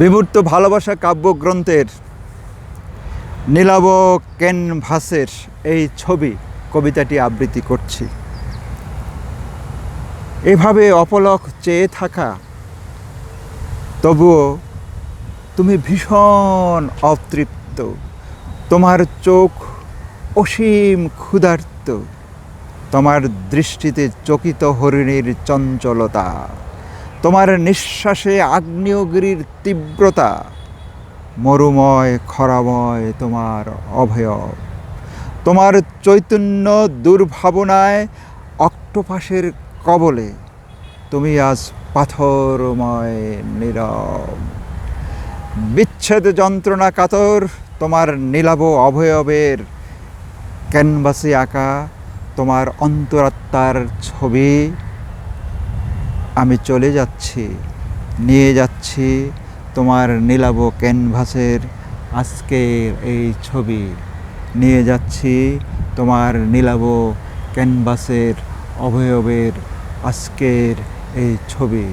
বিমূর্ত ভালোবাসা কাব্যগ্রন্থের নীলাব ক্যানভাসের এই ছবি কবিতাটি আবৃত্তি করছি। এভাবে অপলক চেয়ে থাকা, তবুও তুমি ভীষণ অতৃপ্ত। তোমার চোখ অসীম ক্ষুধার্ত। তোমার দৃষ্টিতে চকিত হরিণীর চঞ্চলতা। তোমার নিঃশ্বাসে আগ্নেয়গিরির তীব্রতা, মরুময় খরাময় তোমার অভয়ব তোমার চৈতন্য দুর্ভাবনায় অক্টোপাসের কবলে তুমি আজ পাথরময় নীরব। বিচ্ছেদ যন্ত্রণা কাতর তোমার নীলাভ অভয়বের ক্যানভাসে আঁকা তোমার অন্তরাত্মার ছবি। আমি চলে যাচ্ছি, নিয়ে যাচ্ছি তোমার নীলাব ক্যানভাসের আজকের এই ছবি। নিয়ে যাচ্ছি তোমার নীলাব ক্যানভাসের অবয়বের আজকের এই ছবি।